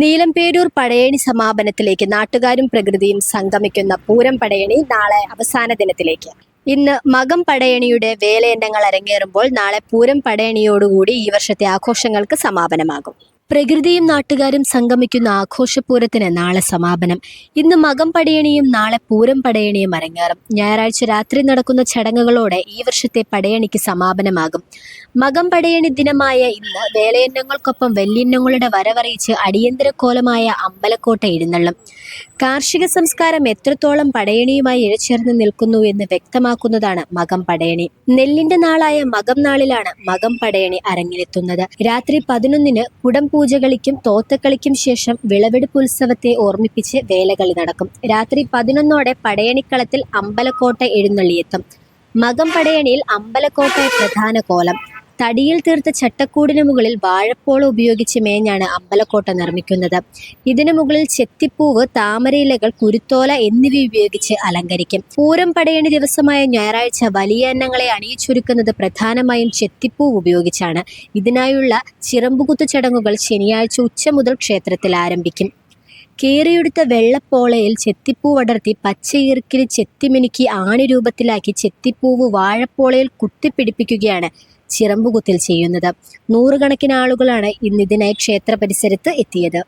നീലംപേരൂർ പടയണി സമാപനത്തിലേക്ക് നാട്ടുകാരും പ്രകൃതിയും സംഗമിക്കുന്ന പൂരം പടയണി നാളെ അവസാന ദിനത്തിലേക്ക്. ഇന്ന് മകം പടയണിയുടെ വേലയന്നങ്ങൾ അരങ്ങേറുമ്പോൾ നാളെ പൂരം പടയണിയോടുകൂടി ഈ വർഷത്തെ ആഘോഷങ്ങൾക്ക് സമാപനമാകും. പ്രകൃതിയും നാട്ടുകാരും സംഗമിക്കുന്ന ആഘോഷപൂരത്തിന് നാളെ സമാപനം. ഇന്ന് മകം പടയണിയും നാളെ പൂരം പടയണിയും അരങ്ങേറും. ഞായറാഴ്ച രാത്രി നടക്കുന്ന ചടങ്ങുകളോടെ ഈ വർഷത്തെ പടയണിക്ക് സമാപനമാകും. മകം പടയണി ദിനമായ ഇന്ന് വേലയന്നങ്ങൾക്കൊപ്പം വെല്ലിന്നങ്ങളുടെ വരവറിയിച്ച് അടിയന്തര കോലമായ അമ്പലക്കോട്ട എഴുന്നള്ളും. കാർഷിക സംസ്കാരം എത്രത്തോളം പടയണിയുമായി ഇഴചേർന്ന് നിൽക്കുന്നു എന്ന് വ്യക്തമാക്കുന്നതാണ് മകം പടയണി. നെല്ലിന്റെ നാളായ മകം നാളിലാണ് മകം പടയണി അരങ്ങിലെത്തുന്നത്. രാത്രി പതിനൊന്നിന് കുടം പൂജകളിക്കും തോത്തക്കളിക്കും ശേഷം വിളവെടുപ്പ് ഉത്സവത്തെ ഓർമ്മിപ്പിച്ച് വേലകളി നടക്കും. രാത്രി പതിനൊന്നോടെ പടയണിക്കളത്തിൽ അമ്പലക്കോട്ട എഴുന്നള്ളിയെത്തും. മകം പടയണിയിൽ അമ്പലക്കോട്ട പ്രധാന കോലം. തടിയിൽ തീർത്ത ചട്ടക്കൂടിന് മുകളിൽ വാഴപ്പോള ഉപയോഗിച്ച് മേഞ്ഞാണ് അമ്പലക്കോട്ട നിർമ്മിക്കുന്നത്. ഇതിനു മുകളിൽ ചെത്തിപ്പൂവ് താമരയിലകൾ കുരുത്തോല എന്നിവ ഉപയോഗിച്ച് അലങ്കരിക്കും. പൂരം പടയണി ദിവസമായ ഞായറാഴ്ച വലിയ എണ്ണങ്ങളെ അണിയിച്ചൊരുക്കുന്നത് പ്രധാനമായും ചെത്തിപ്പൂവ് ഉപയോഗിച്ചാണ്. ഇതിനായുള്ള ചിറമ്പുകുത്തു ചടങ്ങുകൾ ശനിയാഴ്ച ഉച്ച മുതൽ ക്ഷേത്രത്തിൽ ആരംഭിക്കും. കീറിയെടുത്ത വെള്ളപ്പോളയിൽ ചെത്തിപ്പൂവടർത്തി പച്ചയിറുക്കിൽ ചെത്തിമിനുക്കി ആണി രൂപത്തിലാക്കി ചെത്തിപ്പൂവ് വാഴപ്പോളയിൽ കുത്തിപ്പിടിപ്പിക്കുകയാണ് ചിറമ്പുകുത്തിൽ ചെയ്യുന്നത്. നൂറുകണക്കിന് ആളുകളാണ് ഇന്നിതിനായി ക്ഷേത്ര പരിസരത്ത് എത്തിയത്.